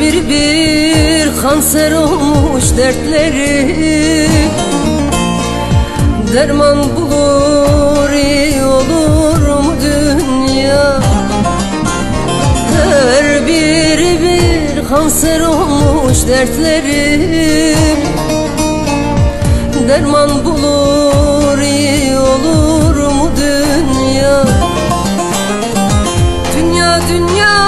Biri bir kanser olmuş dertleri. Derman bulur iyi olur mu dünya? Her biri bir kanser olmuş dertlerim Derman bulur iyi olur mu dünya? Dünya dünya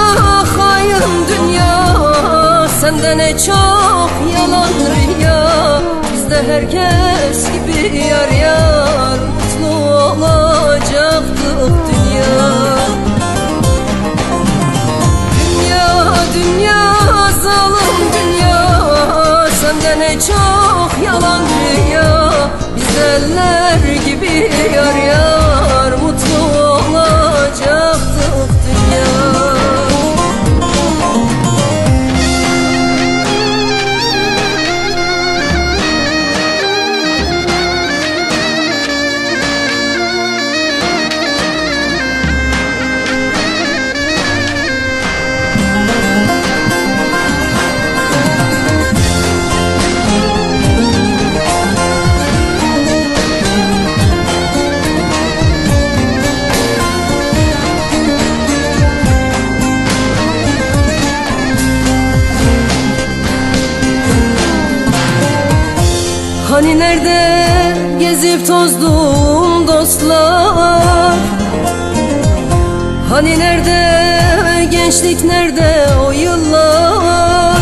Sende ne çok yalan rüya. Bizde herkes gibi yar yar Mutlu olacaktık Hani nerede gezip tozdum dostlar? Hani nerede gençlik nerede o yıllar?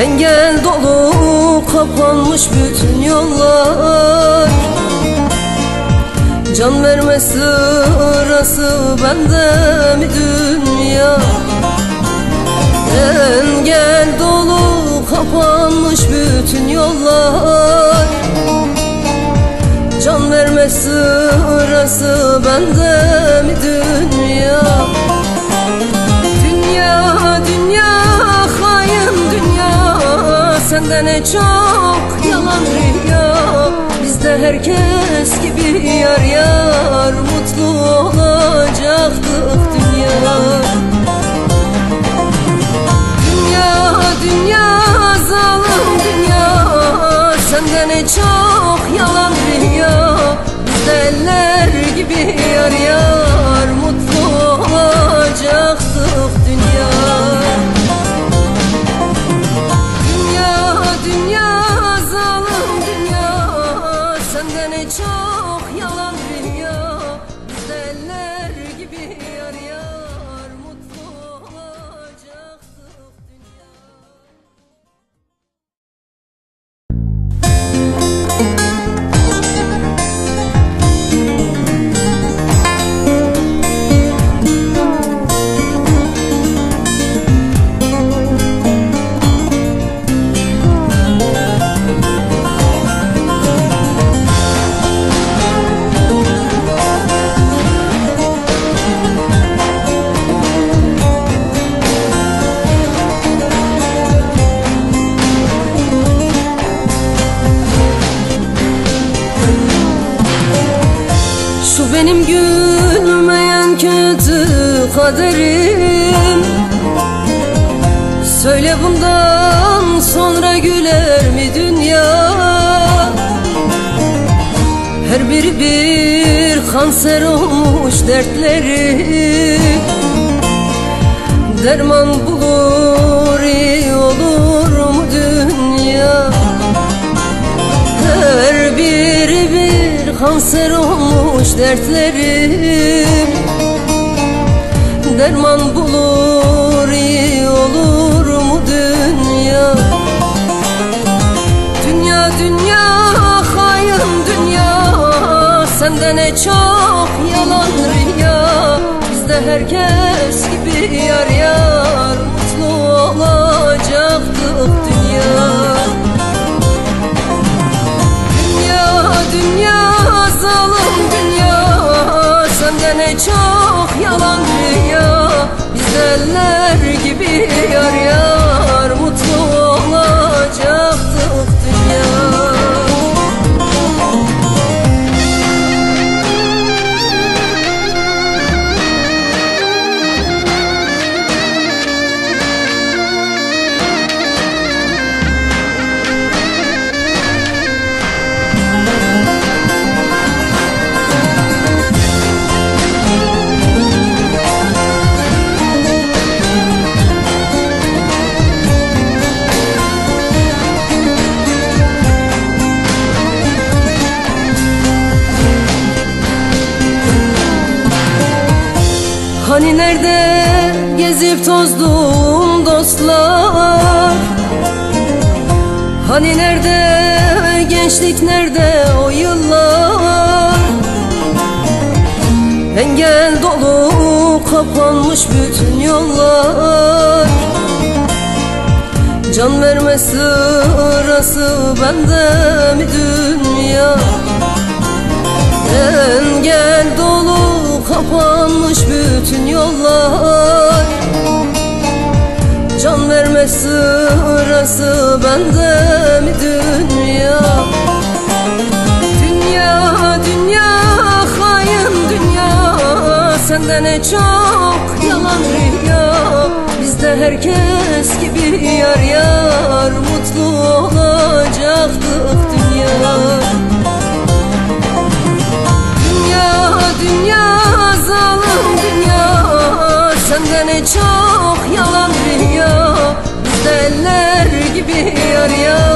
Engel dolu kapanmış bütün yollar. Can verme sırası bende mi dünya? Engel dolu kapanmış bütün yollar. Can verme sırası bende mi dünya? Dünya dünya hain dünya. Sende ne çok yalan rüya. Bizde herkes gibi yar yar Mutlu olacaktık dünya yar yar Mutlu olacaktık dünya. Dünya dünya zalim dünya. Sende ne çok yalan kaderim Söyle bundan sonra güler mi dünya? Her biri bir kanser olmuş dertleri. Derman bulur iyi olur mu dünya? Her biri bir kanser olmuş dertlerim Derman bulur iyi olur mu dünya? Dünya dünya hain dünya. Sende ne çok yalan rüya. Bizde herkes gibi yar yar Mutlu olacaktık dünya. Dünya dünya zalim dünya yalan rüya Biz eller gibi yar yar Hani nerede gezip tozdum dostlar? Hani nerede gençlik nerede o yıllar? Engel dolu kapanmış bütün yollar. Can verme sırası bende mi dünya? Engel dolu kapanmış bütün yollar. Can verme sırası bende mi dünya? Dünya, dünya, hain dünya. Sende ne çok yalan rüya. Bizde herkes gibi yar yar Mutlu olacaktık dünya. Dünya, dünya Sende ne çok yalan rüya Bizde eller gibi yar yar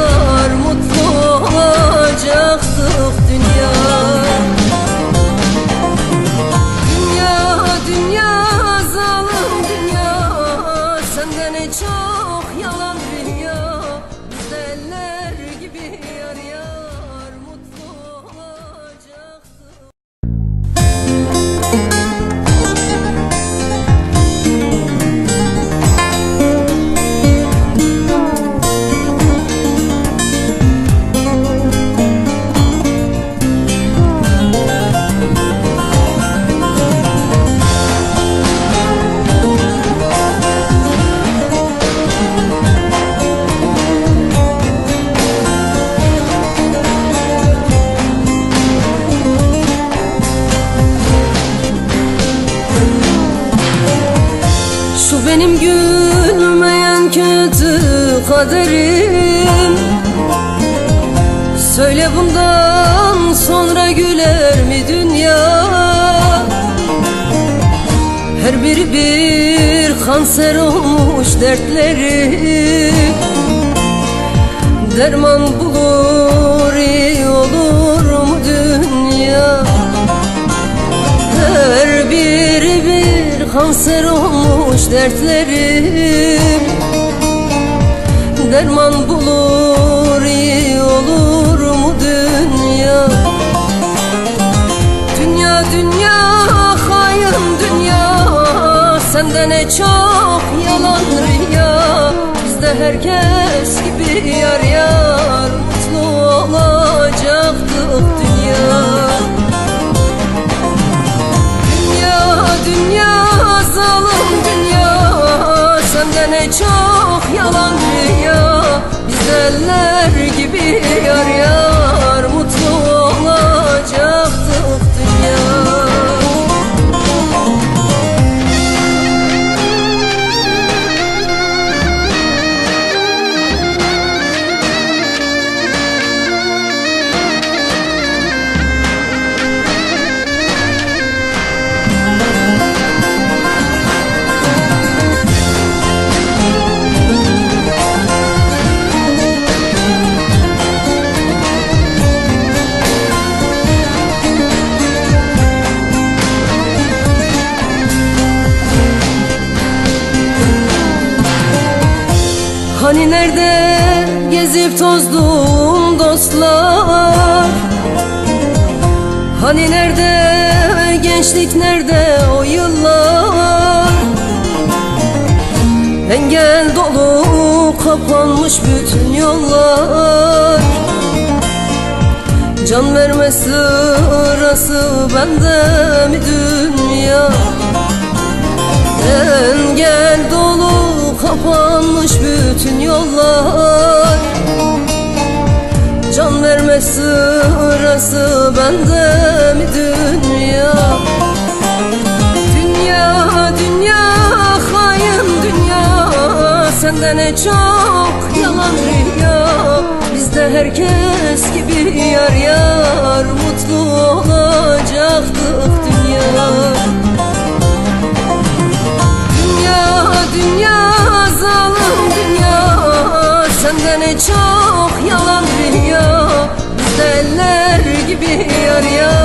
Söyle bundan sonra güler mi dünya? Her biri bir kanser olmuş dertleri. Derman bulur iyi olur mu dünya? Her biri bir kanser olmuş dertlerim Derman bulur iyi olur dünya Dünya dünya dünya. Sende ne çok yalan rüya. Bizde herkes gibi yar yar Hani nerede gezip tozdum dostlar? Hani nerede gençlik nerede o yıllar? Engel dolu kapanmış bütün yollar. Can verme sırası bende mi dünya? Engel kapanmış bütün yollar. Can verme sırası bende mi dünya? Dünya, dünya, hain dünya. Sende ne çok yalan rüya Bizde herkes gibi yar yar Mutlu olacaktık çok yalan rüya Bizde eller gibi yar yar